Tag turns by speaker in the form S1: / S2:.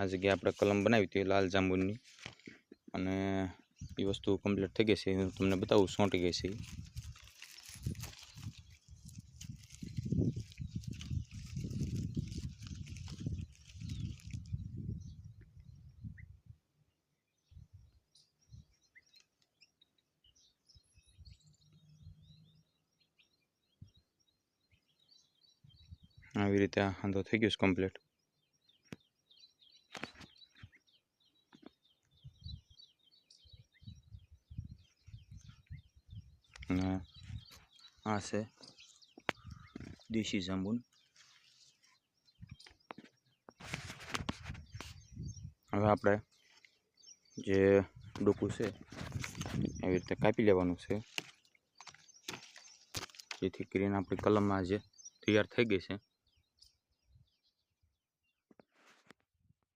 S1: આ જગ્યાએ આપણે કલમ બનાવી હતી, લાલ જાંબુની. અને એ વસ્તુ કમ્પ્લીટ થઈ ગઈ છે. હું તમને બતાવું, સોંટી ગઈ છે આવી રીતે આ હાંધો થઈ ગયો છે કમ્પ્લીટ અને આ છે. દેશી જાંબુન. હવે આપણે જે ડોકું છે, એવી રીતે કાપી લેવાનું છે. જેથી કરીને આપણી કલમમાં જે તૈયાર થઈ ગઈ છે.